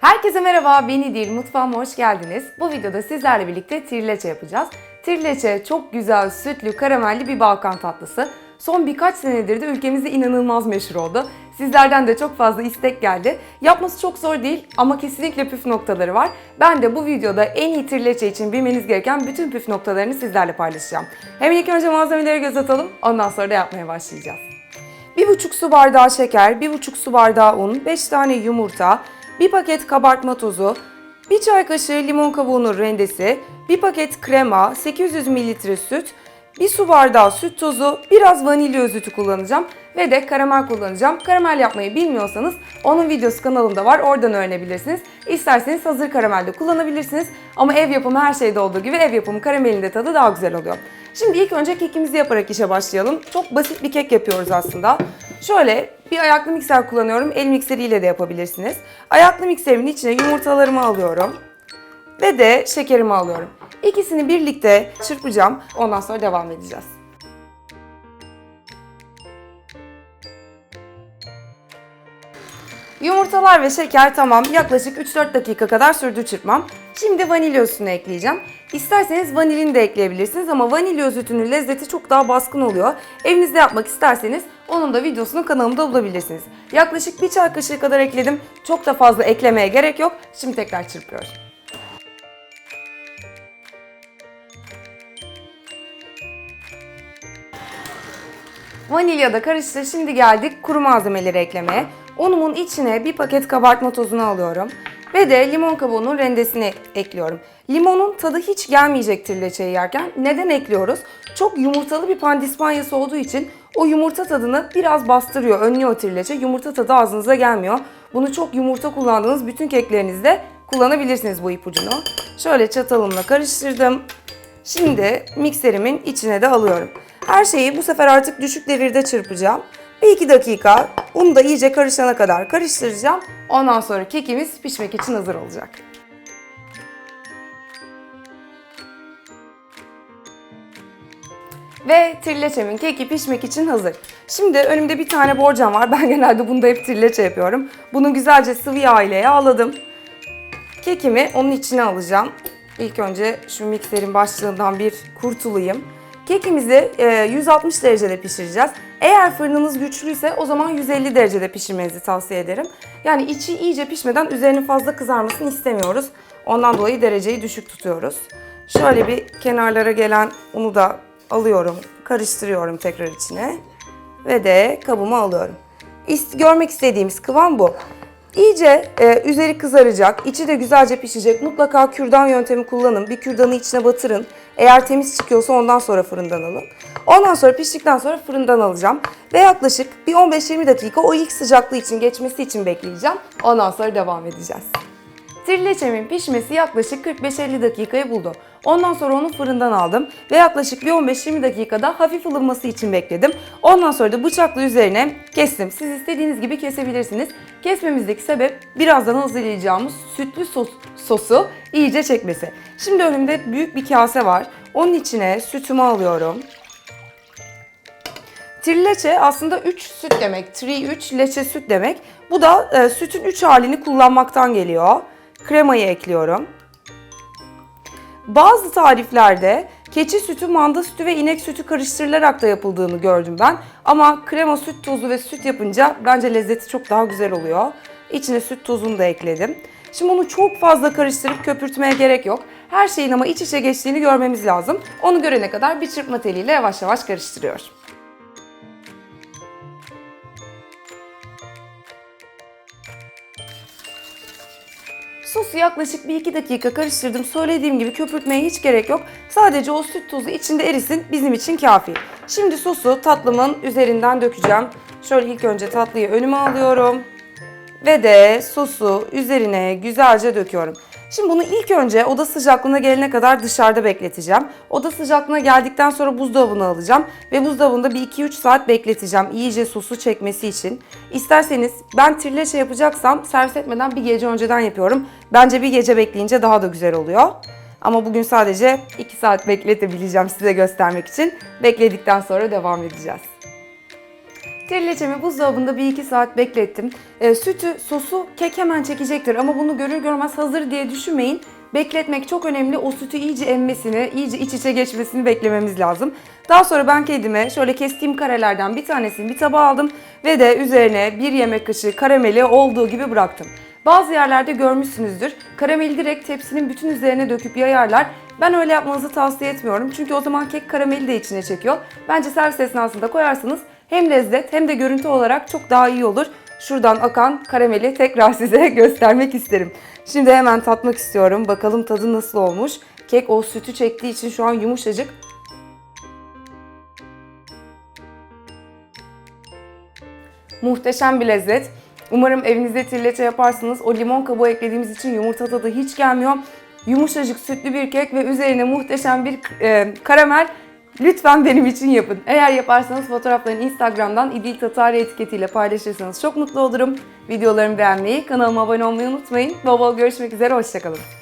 Herkese merhaba, beni değil mutfağıma hoş geldiniz. Bu videoda sizlerle birlikte trileçe yapacağız. Trileçe çok güzel, sütlü, karamelli bir Balkan tatlısı. Son birkaç senedir de ülkemizde inanılmaz meşhur oldu. Sizlerden de çok fazla istek geldi. Yapması çok zor değil ama kesinlikle püf noktaları var. Ben de bu videoda en iyi trileçe için bilmeniz gereken bütün püf noktalarını sizlerle paylaşacağım. Hemen ilk önce malzemelere göz atalım, ondan sonra da yapmaya başlayacağız. 1,5 su bardağı şeker, 1,5 su bardağı un, 5 tane yumurta, 1 paket kabartma tozu, 1 çay kaşığı limon kabuğunun rendesi, 1 paket krema, 800 ml süt, 1 su bardağı süt tozu, biraz vanilya özütü kullanacağım ve de karamel kullanacağım. Karamel yapmayı bilmiyorsanız onun videosu kanalımda var. Oradan öğrenebilirsiniz. İsterseniz hazır karamel de kullanabilirsiniz. Ama ev yapımı her şeyde olduğu gibi ev yapımı karamelin de tadı daha güzel oluyor. Şimdi ilk önce kekimizi yaparak işe başlayalım. Çok basit bir kek yapıyoruz aslında. Şöyle bir ayaklı mikser kullanıyorum. El mikseriyle de yapabilirsiniz. Ayaklı mikserimin içine yumurtalarımı alıyorum. Ve de şekerimi alıyorum. İkisini birlikte çırpacağım. Ondan sonra devam edeceğiz. Yumurtalar ve şeker tamam. Yaklaşık 3-4 dakika kadar sürdü çırpmam. Şimdi vanilya özütünü ekleyeceğim. İsterseniz vanilini de ekleyebilirsiniz ama vanilya özütünün lezzeti çok daha baskın oluyor. Evinizde yapmak isterseniz onun da videosunu kanalımda bulabilirsiniz. Yaklaşık bir çay kaşığı kadar ekledim. Çok da fazla eklemeye gerek yok. Şimdi tekrar çırpıyorum. Vanilya da karıştı. Şimdi geldik kuru malzemeleri eklemeye. Unumun içine bir paket kabartma tozunu alıyorum. Ve de limon kabuğunun rendesini ekliyorum. Limonun tadı hiç gelmeyecek trileçeyi yerken. Neden ekliyoruz? Çok yumurtalı bir pandispanyası olduğu için o yumurta tadını biraz bastırıyor, önlüyor trileçe. Yumurta tadı ağzınıza gelmiyor. Bunu çok yumurta kullandığınız bütün keklerinizde kullanabilirsiniz bu ipucunu. Şöyle çatalımla karıştırdım. Şimdi mikserimin içine de alıyorum. Her şeyi bu sefer artık düşük devirde çırpacağım. Bir iki dakika un da iyice karışana kadar karıştıracağım. Ondan sonra kekimiz pişmek için hazır olacak. Ve trileçemin keki pişmek için hazır. Şimdi önümde bir tane borcam var. Ben genelde bunda hep trileçe yapıyorum. Bunu güzelce sıvı yağ ile yağladım. Kekimi onun içine alacağım. İlk önce şu mikserin başlığından bir kurtulayım. Kekimizi e, 160 derecede pişireceğiz. Eğer fırınınız güçlüyse o zaman 150 derecede pişirmenizi tavsiye ederim. Yani içi iyice pişmeden üzerinin fazla kızarmasını istemiyoruz. Ondan dolayı dereceyi düşük tutuyoruz. Şöyle bir kenarlara gelen unu da alıyorum, karıştırıyorum tekrar içine ve de kabıma alıyorum. Görmek istediğimiz kıvam bu. İyice e, üzeri kızaracak, içi de güzelce pişecek. Mutlaka kürdan yöntemi kullanın. Bir kürdanı içine batırın. Eğer temiz çıkıyorsa ondan sonra fırından alın. Ondan sonra piştikten sonra fırından alacağım. Ve yaklaşık bir 15-20 dakika o ilk sıcaklığı için geçmesi için bekleyeceğim. Ondan sonra devam edeceğiz. Trileçemin pişmesi yaklaşık 45-50 dakikayı buldu. Ondan sonra onu fırından aldım ve yaklaşık bir 15-20 dakikada hafif ılıması için bekledim. Ondan sonra da bıçakla üzerine kestim. Siz istediğiniz gibi kesebilirsiniz. Kesmemizdeki sebep birazdan hazırlayacağımız sütlü sos, sosu iyice çekmesi. Şimdi önümde büyük bir kase var. Onun içine sütümü alıyorum. Trileçe aslında 3 süt demek. Tri 3, leçe süt demek. Bu da e, sütün 3 halini kullanmaktan geliyor. Kremayı ekliyorum. Bazı tariflerde keçi sütü, manda sütü ve inek sütü karıştırılarak da yapıldığını gördüm ben. Ama krema, süt tozu ve süt yapınca bence lezzeti çok daha güzel oluyor. İçine süt tozunu da ekledim. Şimdi onu çok fazla karıştırıp köpürtmeye gerek yok. Her şeyin ama iç içe geçtiğini görmemiz lazım. Onu görene kadar bir çırpma teliyle yavaş yavaş karıştırıyorum. Sosu yaklaşık 1-2 dakika karıştırdım. Söylediğim gibi köpürtmeye hiç gerek yok. Sadece o süt tozu içinde erisin bizim için kafi. Şimdi sosu tatlımın üzerinden dökeceğim. Şöyle ilk önce tatlıyı önüme alıyorum. Ve de sosu üzerine güzelce döküyorum. Şimdi bunu ilk önce oda sıcaklığına gelene kadar dışarıda bekleteceğim. Oda sıcaklığına geldikten sonra buzdolabına alacağım. Ve buzdolabında bir 2-3 saat bekleteceğim iyice sosu çekmesi için. İsterseniz ben trileçe yapacaksam servis etmeden bir gece önceden yapıyorum. Bence bir gece bekleyince daha da güzel oluyor. Ama bugün sadece 2 saat bekletebileceğim size göstermek için. Bekledikten sonra devam edeceğiz. Trileçemi buzdolabında bir iki saat beklettim. Ee, sütü, sosu kek hemen çekecektir ama bunu görür görmez hazır diye düşünmeyin. Bekletmek çok önemli. O sütü iyice emmesini, iyice iç içe geçmesini beklememiz lazım. Daha sonra ben kedime şöyle kestiğim karelerden bir tanesini bir tabağa aldım ve de üzerine bir yemek kaşığı karameli olduğu gibi bıraktım. Bazı yerlerde görmüşsünüzdür. Karameli direkt tepsinin bütün üzerine döküp yayarlar. Ben öyle yapmanızı tavsiye etmiyorum. Çünkü o zaman kek karameli de içine çekiyor. Bence servis esnasında koyarsanız hem lezzet hem de görüntü olarak çok daha iyi olur. Şuradan akan karameli tekrar size göstermek isterim. Şimdi hemen tatmak istiyorum. Bakalım tadı nasıl olmuş. Kek o sütü çektiği için şu an yumuşacık. Muhteşem bir lezzet. Umarım evinizde trileçe yaparsınız. O limon kabuğu eklediğimiz için yumurta tadı hiç gelmiyor. Yumuşacık sütlü bir kek ve üzerine muhteşem bir e, karamel. Lütfen benim için yapın. Eğer yaparsanız fotoğraflarını Instagram'dan İdil Tatari etiketiyle paylaşırsanız çok mutlu olurum. Videolarımı beğenmeyi, kanalıma abone olmayı unutmayın. Bol bol görüşmek üzere, hoşçakalın.